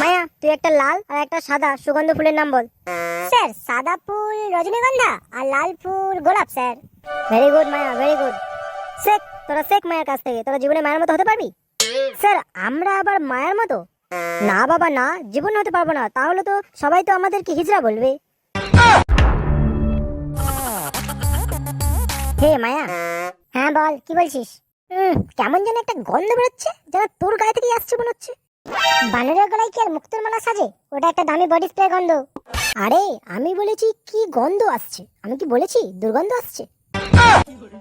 মায়া তুই একটা লাল আর একটা সাদা সুগন্ধ ফুলের নাম বল। স্যার সাদা ফুল রজনীগন্ধা আর লাল ফুল গোলাপ sir. Very good Maya very good Sheikh তোরা শেখ মায়ের কাছ থেকে তোরা জীবনে মায়ের মতো হতে পারবি? স্যার আমরা আবার মায়ের মতো? না বাবা না জীবন হতে পারব না। তাহলে তো সবাই তো আমাদেরকে হিজড়া বলবে। হে মায়া হ্যাঁ বল কি বলছিস? কেমন যেন একটা গন্ধ বেরোচ্ছে যেন তোর গায়ে থেকে আসছে মনে হচ্ছে। বানরের গলায় কি আর মুক্তোর মালা সাজে? ওটা একটা দামি বডি স্প্রে গন্ধ। আরে, আমি বলেছি কি গন্ধ আসছে? আমি কি বলেছি? দুর্গন্ধ আসছে?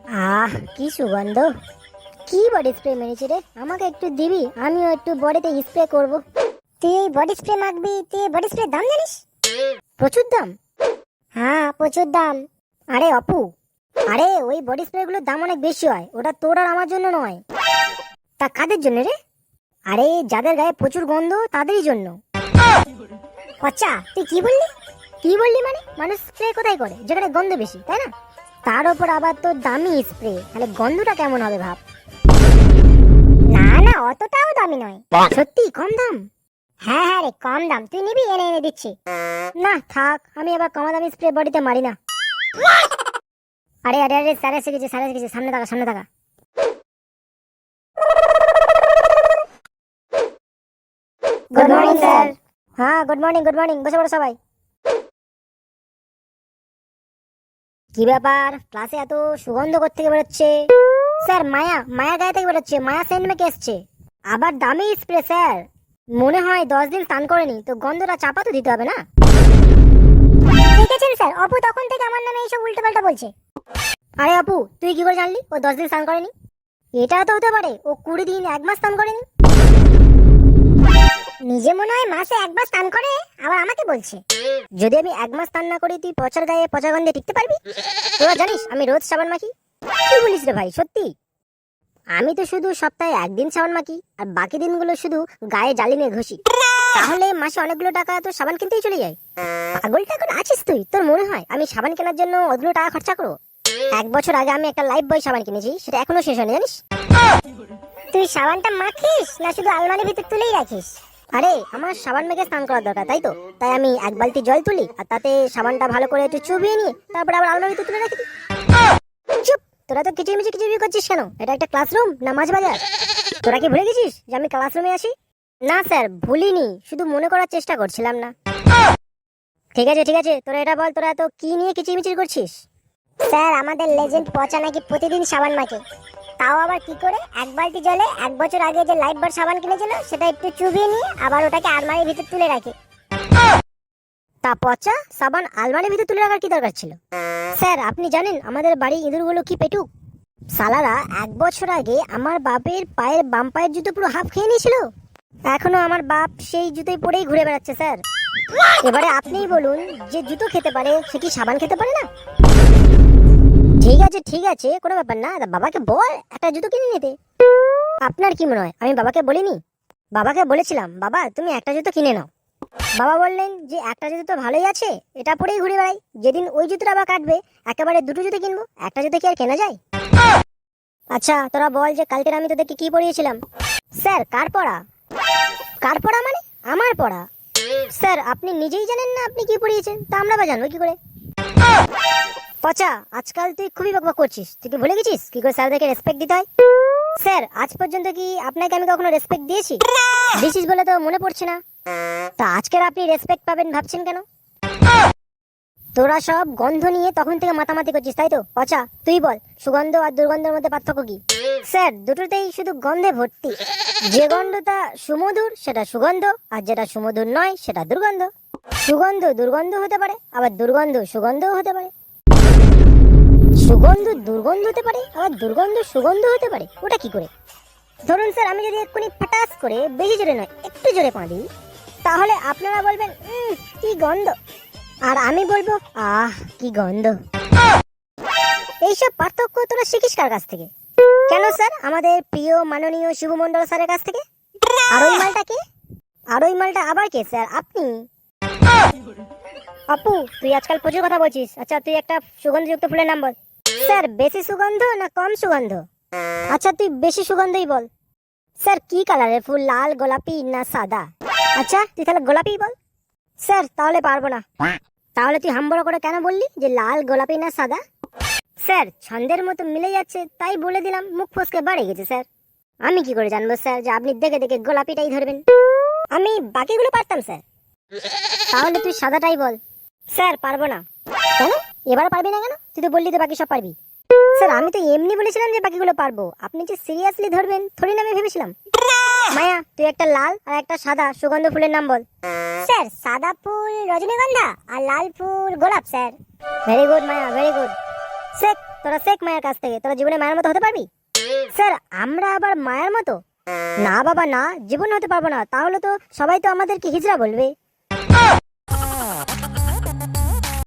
আহ, কি সুগন্ধ। কি বডি স্প্রে মেরেছি রে? আমাকে একটু দিবি, আমিও একটু বডিতে স্প্রে করব। তুই এই বডি স্প্রে মাখবি, তুই বডি স্প্রে দাম জানিস? প্রচুর দাম। হ্যাঁ প্রচুর দাম। আরে, অপু। আরে, ওই বডি স্প্রে গুলোর দাম অনেক বেশি হয়। ওটা তোর আর আমার জন্য নয়। তা কাদের জন্য রে? আরে যাদের গায়ে প্রচুর গন্ধ তাদেরই জন্য। আচ্ছা তুই কি বললি? কি বললি মানে? মানুষ স্প্রে কোথায় করে? যেখানে গন্ধ বেশি তাই না? তার উপর আবার তো দামি স্প্রে তাহলে গন্ধটা কেমন হবে ভাব? না না অতটাও দামি নয়। সত্যি কম দাম? হ্যাঁ হ্যাঁ রে কম দাম। তুই নিবি এনে এনে দিচ্ছি। না থাক আমি আবার কম দামি স্প্রে বডিতে মারি না। আরে আরে আরে স্যার এসে গেছে স্যার এসে গেছে সামনে থাকা সামনে থাকা গুড মর্নিং স্যার হ্যাঁ গুড মর্নিং গুড মর্নিং বসে পড়ো সবাই। কি ব্যাপার? ক্লাসে এত সুগন্ধ থেকে বেরোচ্ছে? স্যার মায়া মায়া গায়ে থেকে বেরোচ্ছে। মায়া সেন্ট মেকে এসছে। আবার দামি স্প্রে স্যার। মনে হয় দশ দিন স্নান করেনি তো গন্ধটা চাপা তো দিতে হবে না? দেখেছেন স্যার। অপু তখন থেকে আমার নামে এইসব উল্টো পাল্টা বলছে। আরে অপু তুই কি করে জানলি? ও দশ দিন স্নান করেনি? এটা তো হতে পারে। ও কুড়ি দিন এক মাস স্নান করেনি? নিজে মনে হয় মাসে একবার স্নান করে, আবার আমাকে বলছে। যদি আমি এক মাস স্নান না করি, তুই পচার গায়ে পচা গন্ধে টিকতে পারবি? তোরা জানিস, আমি রোজ সাবান মাখি? কি বলিস রে ভাই, সত্যি? আমি তো শুধু সপ্তাহে একদিন সাবান মাখি, আর বাকি দিনগুলো শুধু গায়ে জালি নিয়ে ঘষি। তাহলে মাসে অনেকগুলো টাকা তো সাবান কিনতেই চলে যায়। পাগল টাগল আছিস তুই? তোর মনে হয় আমি সাবান কেনার জন্য অতগুলো টাকা খরচা করব? এক বছর আগে আমি একটা লাইফ বয় সাবান কিনেছি, সেটা এখনও শেষ হয়নি, জানিস? তুই সাবানটা মাখিস, না শুধু আলমারির ভিতর তুলেই রাখিস? আরে, আমার সাবান মেখে স্নান করার দরকার, তাই তো? তাই আমি এক বালতি জল তুলি, আর তাতে সাবানটা ভালো করে একটু চুবিয়ে নিয়ে তারপর আবার আলমারিতে তুলে রাখি চুপ! তোরা তো কিচিমিচি কিচিমি করছিস কেন? এটা একটা ক্লাসরুম না মাছ বাজার? তোরা কি ভুলে গেছিস যে আমি ক্লাসরুমে আসি? না স্যার, ভুলিনি, শুধু মনে করার চেষ্টা করছিলাম না। ঠিক আছে ঠিক আছে, তোরা এটা বল, তোরা এত কি নিয়ে কিচিমিচির করছিস? স্যার, আমাদের লেজেন্ড পচা নাকি প্রতিদিন সাবান মাখে। তাও আবার কি করে? এক বালতি জলে এক বছর আগে যে লাইফ বার সাবান কিনেছিল, সেটা একটু চুবিয়ে নিয়ে আবার ওটাকে আলমারির ভিতর তুলে রাখে। তা পচা সাবান আলমারির ভিতর তুলে রাখার কি দরকার ছিল? স্যার, আপনি জানেন আমাদের বাড়ির ইঁদুরগুলো কি পেটুক? সালারা, এক বছর আগে আমার বাপের পায়ের বাম পায়ের জুতো পুরো হাফ খেয়ে নিয়েছিল। এখনও আমার বাপ সেই জুতোই পরেই ঘুরে বেড়াচ্ছে, স্যার। এবারে আপনিই বলুন, যে জুতো খেতে পারে, সে কি সাবান খেতে পারে না? ঠিক আছে ঠিক আছে, কোনো ব্যাপার না। বাবাকে বল, একটা জুতো কিনে নিতে। আপনার কি মনে হয়? আমি বাবাকে বলিনি? বাবাকে বলেছিলাম, বাবা, তুমি একটা জুতো কিনে নাও। বাবা বললেন যে, একটা জুতো তো ভালোই আছে, এটা পরেই ঘুরে বেড়াই। যেদিন ওই জুতোটা আবার কাটবে, একেবারে দুটো জুতো কিনবো, একটা জুতো কি আর কেনা যায়? আচ্ছা তোরা বল যে, কালকের আমি তোদেরকে কি পড়িয়েছিলাম স্যার, কার পড়া? কার পড়া মানে? আমার পড়া। স্যার, আপনি নিজেই জানেন না আপনি কি পড়িয়েছেন তা আমরা বা জানব কি করে? পচা, আজকাল তুই খুবই বকবক করছিস। তুই কি ভুলে গেছিস? কি করে স্যারদেরকে রেসপেক্ট দিতে হয়? স্যার, আজ পর্যন্ত কি আপনাকে আমি কখনো রেসপেক্ট দিয়েছি? দিয়েছিস বলে তো মনে পড়ছে না। তা আজকের আপনি রেসপেক্ট পাবেন ভাবছেন কেন? তোরা সব গন্ধ নিয়ে তখন থেকে মাতামাতি করছিস, তাই তো? পচা, তুই বল, সুগন্ধ আর দুর্গন্ধের মধ্যে পার্থক্য কি? স্যার, দুটোতেই শুধু গন্ধে ভর্তি। যে গন্ধটা সুমধুর, সেটা সুগন্ধ, আর যেটা সুমধুর নয়, সেটা দুর্গন্ধ। সুগন্ধ দুর্গন্ধ হতে পারে, আবার দুর্গন্ধ সুগন্ধও হতে পারে। সুগন্ধ হতে পারে আবার দুর্গন্ধ সুগন্ধ হতে পারে ওটা কি করে? ধরুন স্যার আমি যদি এক্ষুনি ফাটাস করে বেশি জোরে নয় একটু জোরে পা দিই তাহলে আপনারা বলবেন "উম, কি গন্ধ? আর আমি বলব আহ কি গন্ধ? এইসব পার্থক্য তোরা শিখিস কার কাছ থেকে? কেন স্যার? আমাদের প্রিয় মাননীয় শুভমন্ডল স্যারের কাছ থেকে? আর ওই মালটা কে? আর ওই মালটা আবার কে স্যার? আপনি? আপু তুই আজকাল প্রচুর কথা বলছিস। আচ্ছা তুই একটা সুগন্ধযুক্ত ফুলের নাম বল। স্যার, বেশি সুগন্ধ না কম সুগন্ধ? আচ্ছা তুই বেশি সুগন্ধই বল। স্যার, কি কালারের ফুল, লাল, গোলাপি না সাদা? আচ্ছা তুই তাহলে গোলাপি বল। স্যার, তাহলে পারব না। তাহলে তুই হাম্বড় করে কেন বললি যে লাল, গোলাপি না সাদা? স্যার, ছন্দের মতো মিলে যাচ্ছে, তাই বলে দিলাম, মুখ ফসকে বাড়ে গেছে, স্যার। আমি কি করে জানব, স্যার, যে আপনি দেখে দেখে গোলাপিটাই ধরবেন? আমি বাকিগুলো পারতাম, স্যার। তাহলে তুই সাদাটাই বল। স্যার, পারব না। এবার পারবি না কেন? তুই তো বললি তো বাকি সব পারবি। স্যার আমি তো এমনি বলেছিলাম যে বাকিগুলো পারব। আপনি যে সিরিয়াসলি ধরবেন থোড়ি না আমি ভেবেছিলাম। মায়া তুই একটা লাল আর একটা সাদা সুগন্ধ ফুলের নাম বল। স্যার সাদা ফুল রজনীগন্ধা আর লাল ফুল গোলাপ sir. Very good Maya very good Sheikh তোরা শেখ মায়ের কাছ থেকে তোরা জীবনে মায়ের মতো হতে পারবি? স্যার আমরা আবার মায়ের মতো? না বাবা না জীবন হতে পারব না। তাহলে তো সবাই তো আমাদেরকে হিজড়া বলবে।